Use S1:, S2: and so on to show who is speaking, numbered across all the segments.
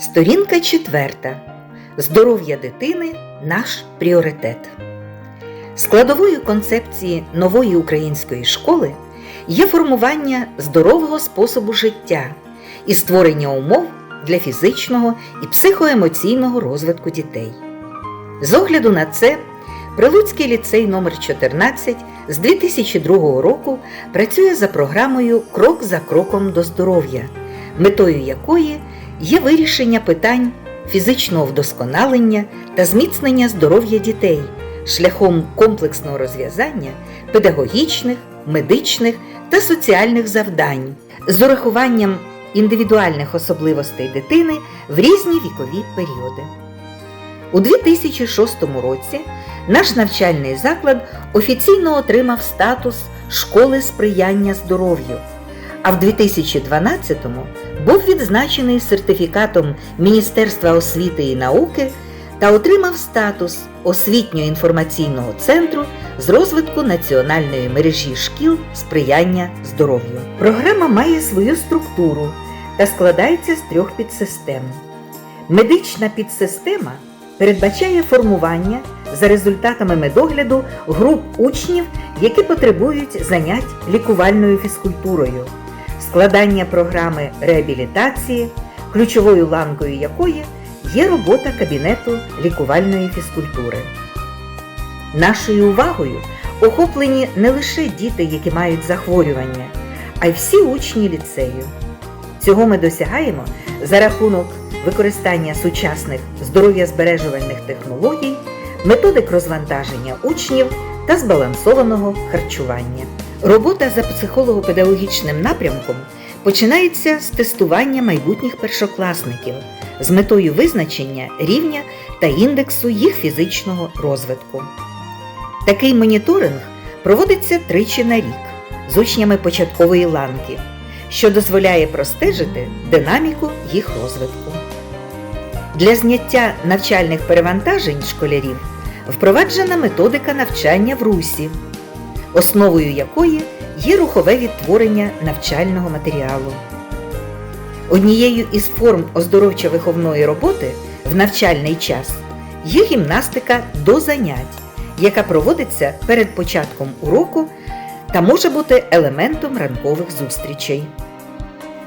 S1: Сторінка четверта. Здоров'я дитини наш пріоритет. Складовою концепції нової української школи є формування здорового способу життя і створення умов для фізичного і психоемоційного розвитку дітей. З огляду на це, Прилуцький ліцей номер 14 з 2002 року працює за програмою Крок за кроком до здоров'я, метою якої є вирішення питань фізичного вдосконалення та зміцнення здоров'я дітей шляхом комплексного розв'язання педагогічних, медичних та соціальних завдань з урахуванням індивідуальних особливостей дитини в різні вікові періоди. У 2006 році наш навчальний заклад офіційно отримав статус школи сприяння здоров'ю, а в 2012-му був відзначений сертифікатом Міністерства освіти і науки та отримав статус освітньо-інформаційного центру з розвитку національної мережі шкіл сприяння здоров'ю. Програма має свою структуру та складається з трьох підсистем. Медична підсистема передбачає формування за результатами медогляду груп учнів, які потребують занять лікувальною фізкультурою, складання програми реабілітації, ключовою ланкою якої є робота кабінету лікувальної фізкультури. Нашою увагою охоплені не лише діти, які мають захворювання, а й всі учні ліцею. Цього ми досягаємо за рахунок використання сучасних здоров'язбережувальних технологій, методик розвантаження учнів та збалансованого харчування. Робота за психолого-педагогічним напрямком починається з тестування майбутніх першокласників з метою визначення рівня та індексу їх фізичного розвитку. Такий моніторинг проводиться тричі на рік з учнями початкової ланки, що дозволяє простежити динаміку їх розвитку. Для зняття навчальних перевантажень школярів впроваджена методика навчання в русі, основою якої є рухове відтворення навчального матеріалу. Однією із форм оздоровчо-виховної роботи в навчальний час є гімнастика до занять, яка проводиться перед початком уроку та може бути елементом ранкових зустрічей.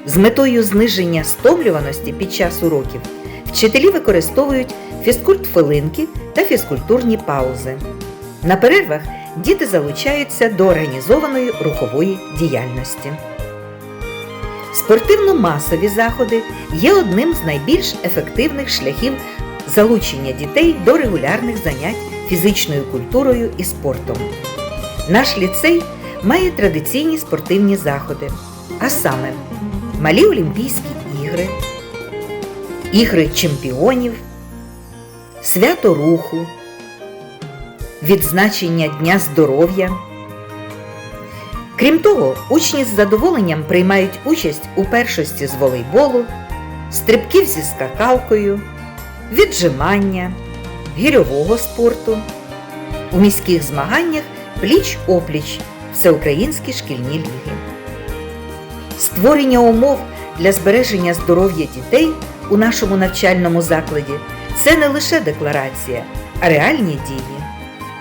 S1: З метою зниження стомлюваності під час уроків вчителі використовують фізкульт-хвилинки та фізкультурні паузи. На перервах діти залучаються до організованої рухової діяльності. Спортивно-масові заходи є одним з найбільш ефективних шляхів залучення дітей до регулярних занять фізичною культурою і спортом. Наш ліцей має традиційні спортивні заходи, а саме Малі Олімпійські ігри, ігри чемпіонів, свято руху, відзначення Дня здоров'я. Крім того, учні з задоволенням приймають участь у першості з волейболу, стрибків зі скакалкою, віджимання, гірьового спорту, у міських змаганнях пліч-опліч всеукраїнські шкільні ліги. Створення умов для збереження здоров'я дітей у нашому навчальному закладі це не лише декларація, а реальні дії.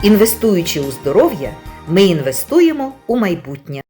S1: Інвестуючи у здоров'я, ми інвестуємо у майбутнє.